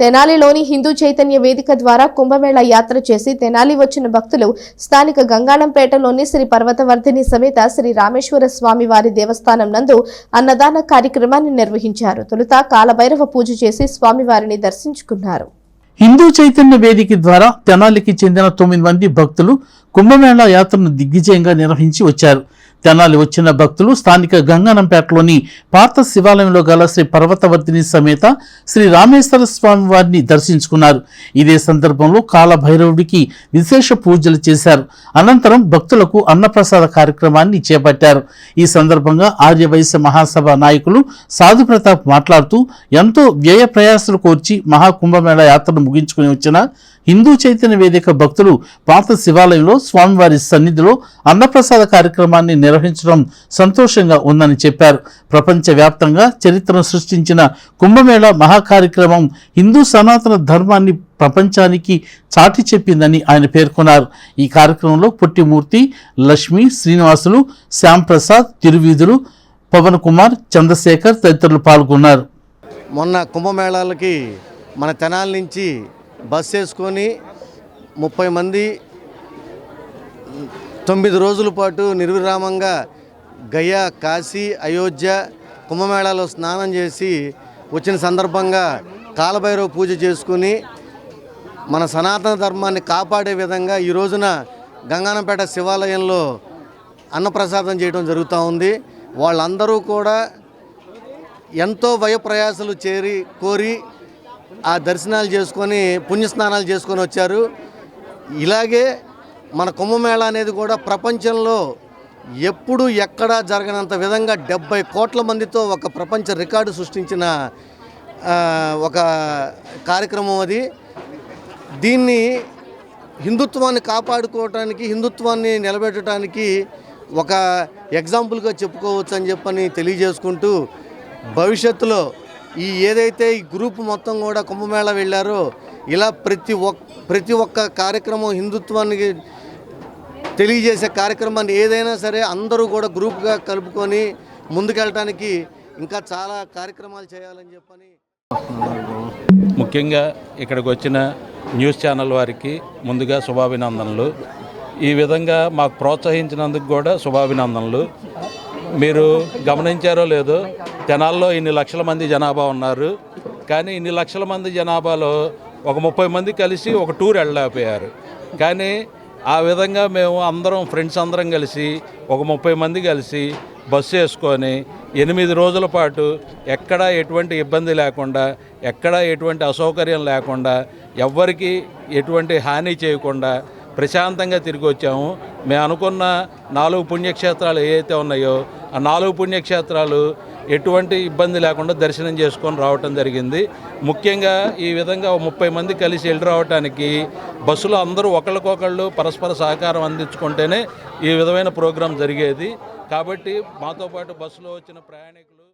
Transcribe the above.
తెనాలిలోని హిందూ చైతన్య వేదిక ద్వారా కుంభమేళ యాత్ర చేసి తెనాలి వచ్చిన భక్తులు స్థానిక గంగాళంపేటలోని శ్రీ పర్వతవర్ధిని సమేత శ్రీ రామేశ్వర స్వామి వారి దేవస్థానం నందు అన్నదాన కార్యక్రమాన్ని నిర్వహించారు. తొలుత కాలభైరవ పూజ చేసి స్వామివారిని దర్శించుకున్నారు. హిందూ చైతన్య వేదిక ద్వారా తెనాలికి చెందిన తొమ్మిది మంది భక్తులు కుంభమేళా యాత్రను దిగ్విజయంగా నిర్వహించి వచ్చారు. తెనాలి వచ్చిన భక్తులు స్థానిక గంగానంపేటలోని పాత శివాలయంలో గల శ్రీ పర్వతవర్తిని సమేత శ్రీ రామేశ్వర స్వామి వారిని దర్శించుకున్నారు. ఇదే సందర్భంలో కాలభైరవుడికి విశేష పూజలు చేశారు. అనంతరం భక్తులకు అన్నప్రసాద కార్యక్రమాన్ని చేపట్టారు. ఈ సందర్భంగా ఆర్యవైశ్య మహాసభ నాయకులు సాధు ప్రతాప్ మాట్లాడుతూ ఎంతో వ్యయ ప్రయాసలు కోర్చి మహాకుంభమేళ యాత్రను ముగించుకుని వచ్చిన హిందూ చైతన్య వేదిక భక్తులు పాత శివాలయంలో స్వామివారి సన్నిధిలో అన్నప్రసాద కార్యక్రమాన్ని నిర్వహించడం సంతోషంగా ఉందని చెప్పారు. ప్రపంచవ్యాప్తంగా చరిత్రను సృష్టించిన కుంభమేళ మహాకార్యక్రమం హిందూ సనాతన ధర్మాన్ని ప్రపంచానికి చాటి చెప్పిందని ఆయన పేర్కొన్నారు. ఈ కార్యక్రమంలో పుట్టిమూర్తి లక్ష్మి శ్రీనివాసులు శ్యాంప్రసాద్ తిరువీధులు పవన్ కుమార్ చంద్రశేఖర్ తదితరులు పాల్గొన్నారు. మొన్న కుంభమేళాలకి మన తెనాల నుంచి బస్ వేసుకొని ముప్పై మంది తొమ్మిది రోజుల పాటు నిర్విరామంగా గయా కాశీ అయోధ్య కుంభమేళాలో స్నానం చేసి వచ్చిన సందర్భంగా కాలభైరవ పూజ చేసుకుని మన సనాతన ధర్మాన్ని కాపాడే విధంగా ఈ రోజున గంగానంపేట శివాలయంలో అన్నప్రసాదం చేయడం జరుగుతూ ఉంది. వాళ్ళందరూ కూడా ఎంతో భయప్రయాసలు చేరి కోరి ఆ దర్శనాలు చేసుకొని పుణ్యస్నానాలు చేసుకొని వచ్చారు. ఇలాగే మన కుంభమేళ అనేది కూడా ప్రపంచంలో ఎప్పుడు ఎక్కడా జరగనంత విధంగా డెబ్బై కోట్ల మందితో ఒక ప్రపంచ రికార్డు సృష్టించిన ఒక కార్యక్రమం అది. దీన్ని హిందుత్వాన్ని కాపాడుకోవటానికి హిందుత్వాన్ని నిలబెట్టడానికి ఒక ఎగ్జాంపుల్గా చెప్పుకోవచ్చు అని చెప్పని తెలియజేసుకుంటూ భవిష్యత్తులో ఈ ఏదైతే ఈ గ్రూప్ మొత్తం కూడా కుంభమేళ వెళ్ళారో ఇలా ప్రతి ఒక్ ప్రతి ఒక్క కార్యక్రమం హిందుత్వానికి తెలియజేసే కార్యక్రమాన్ని ఏదైనా సరే అందరూ కూడా గ్రూప్గా కలుపుకొని ముందుకెళ్ళటానికి ఇంకా చాలా కార్యక్రమాలు చేయాలని చెప్పని ముఖ్యంగా ఇక్కడికి వచ్చిన న్యూస్ ఛానల్ వారికి ముందుగా శుభాభినందనలు. ఈ విధంగా మాకు ప్రోత్సహించినందుకు కూడా శుభాభినందనలు. మీరు గమనించారో లేదో జనాల్లో ఇన్ని లక్షల మంది జనాభా ఉన్నారు. కానీ ఇన్ని లక్షల మంది జనాభాలో ఒక ముప్పై మంది కలిసి ఒక టూర్ వెళ్ళలేకపోయారు. కానీ ఆ విధంగా మేము అందరం ఫ్రెండ్స్ అందరం కలిసి ఒక ముప్పై మంది కలిసి బస్సు వేసుకొని ఎనిమిది రోజుల పాటు ఎక్కడ ఎటువంటి ఇబ్బంది లేకుండా ఎక్కడ ఎటువంటి అసౌకర్యం లేకుండా ఎవ్వరికీ ఎటువంటి హాని చేయకుండా ప్రశాంతంగా తిరిగి వచ్చాము. మేము అనుకున్న నాలుగు పుణ్యక్షేత్రాలు ఏవైతే ఉన్నాయో ఆ నాలుగు పుణ్యక్షేత్రాలు ఎటువంటి ఇబ్బంది లేకుండా దర్శనం చేసుకొని రావటం జరిగింది. ముఖ్యంగా ఈ విధంగా ముప్పై మంది కలిసి వెళ్ళి రావటానికి బస్సులో అందరూ ఒకళ్ళకొకళ్ళు పరస్పర సహకారం అందించుకుంటేనే ఈ విధమైన ప్రోగ్రాం జరిగేది. కాబట్టి మాతో పాటు బస్సులో వచ్చిన ప్రయాణికులు